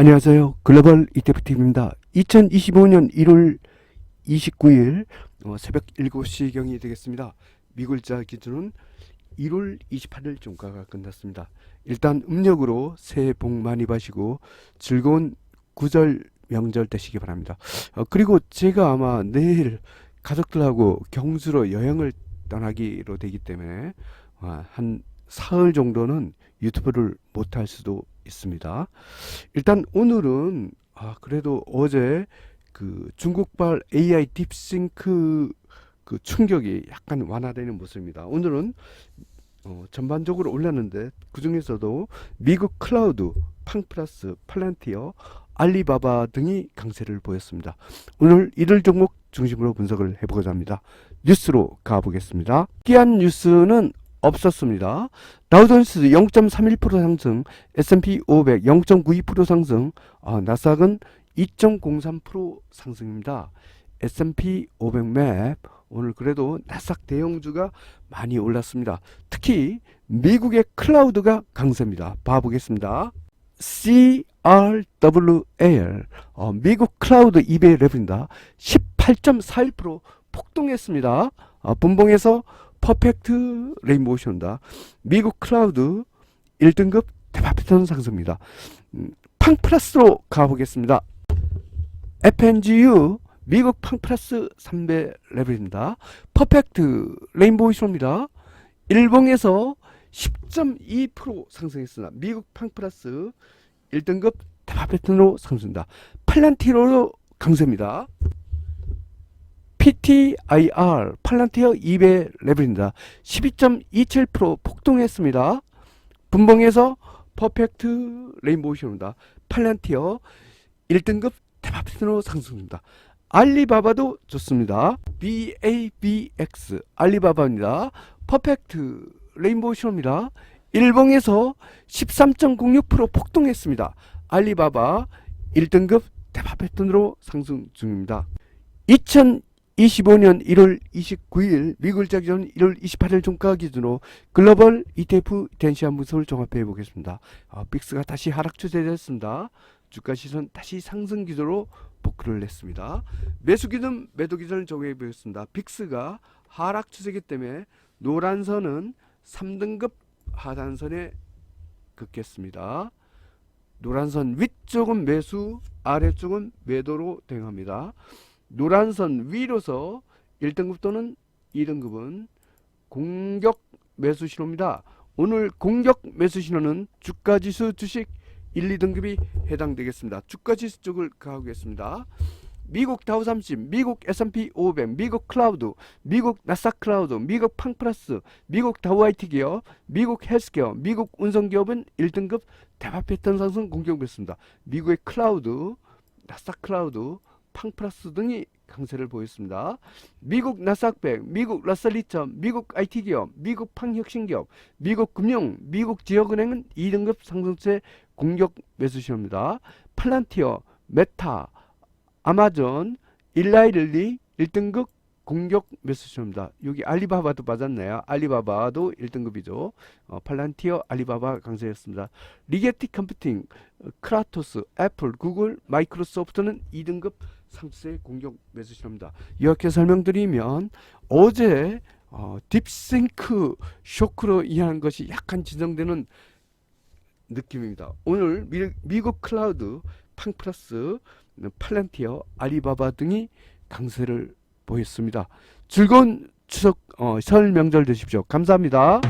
안녕하세요. 글로벌 ETFTV입니다. 2025년 1월 29일 어, 새벽 7시경이 되겠습니다. 미글자 기준은 1월 28일 종가가 끝났습니다. 일단 음력으로 새해 복 많이 받으시고 즐거운 구절 명절 되시기 바랍니다. 어, 그리고 제가 아마 내일 가족들하고 경주로 여행을 떠나기로 되기 때문에 어, 한 사흘 정도는 유튜브를 못할 수도 있습니다. 일단 오늘은 아 그래도 어제 그 중국발 AI 딥싱크 그 충격이 약간 완화되는 모습입니다. 오늘은 어, 전반적으로 올랐는데 그 중에서도 미국 클라우드, 팡플러스, 팔란티어, 알리바바 등이 강세를 보였습니다. 오늘 이들 종목 중심으로 분석을 해보고자 합니다. 뉴스로 가보겠습니다. 끼한 뉴스는 없었습니다. 다우존스 0.31% 상승, S&P 500 0.92% 상승, 아, 나스닥은 2.03% 상승입니다. S&P 500맵 오늘 그래도 나스닥 대형주가 많이 올랐습니다. 특히 미국의 클라우드가 강세입니다. 봐보겠습니다. CRWAL 어, 미국 클라우드 이베이 레브입니다. 18.41% 폭등했습니다. 어, 분봉에서 퍼펙트 레인보우쇼입니다. 미국 클라우드 1등급 대박 패턴 상승입니다. 음, 팡플러스로 가보겠습니다. FNGU 미국 팡플러스 3배 레벨입니다. 퍼펙트 레인보우쇼입니다. 일봉에서 10.2% 상승했습니다. 미국 팡플러스 1등급 대박 패턴으로 상승입니다. 팔란티로로 강세입니다. PTIR 팔란티어 2배 레벨입니다. 12.27% 폭등했습니다. 분봉에서 퍼펙트 레인보우쇼입니다. 팔란티어 1등급 대박 패턴으로 상승입니다. 알리바바도 좋습니다. BABX 알리바바입니다. 퍼펙트 레인보우 쇼입니다. 일봉에서 13.06% 폭등했습니다. 알리바바 1등급 대박 패턴으로 상승 중입니다. 2025년 1월 29일 미국자 기준 1월 28일 종가 기준으로 글로벌 ETF 텐시한 분석을 종합해 보겠습니다. 어, 빅스가 다시 하락 추세됐습니다. 주가 시선 다시 상승 기조로 복구를 했습니다. 매수 기준, 매도 기준을 정해 보겠습니다. 빅스가 하락 추세이기 때문에 노란 선은 3등급 하단선에 긋겠습니다. 노란 선 위쪽은 매수, 아래쪽은 매도로 대응합니다. 노란 선 위로서 1등급 또는 2등급은 공격 매수 신호입니다. 오늘 공격 매수 신호는 주가 지수 주식 1, 2등급이 해당되겠습니다. 주가 지수 쪽을 가보겠습니다. 미국 다우 30, 미국 S&P 500, 미국 클라우드, 미국 나스닥 클라우드, 미국 팡플러스, 미국 다우 IT 기업, 미국 헬스케어, 미국 운송 기업은 1등급 대박 패턴 상승 공격 매수입니다. 미국의 클라우드, 나스닥 클라우드, 팡플러스 등이 강세를 보였습니다. 미국 나스닥 100, 미국 2000, 미국 IT 기업, 미국 팡혁신 기업, 미국 금융, 미국 지역은행은 2등급 상승세 공격 매수 신호입니다. 팔란티어, 메타, 아마존, 일라이릴리 1등급 공격 매수 신호입니다. 여기 알리바바도 맞았네요. 알리바바도 1등급이죠. 어, 팔란티어, 알리바바 강세였습니다. 리게티 컴퓨팅, 어, 크라토스, 애플, 구글, 마이크로소프트는 2등급 상세 공격 매수 신호입니다. 이렇게 설명드리면 어제 어, 딥싱크 쇼크로 이해한 것이 약간 진정되는 느낌입니다. 오늘 미, 미국 클라우드, 팡플러스, 팔란티어, 알리바바 등이 강세를 보였습니다. 즐거운 추석 어, 설 명절 되십시오. 감사합니다.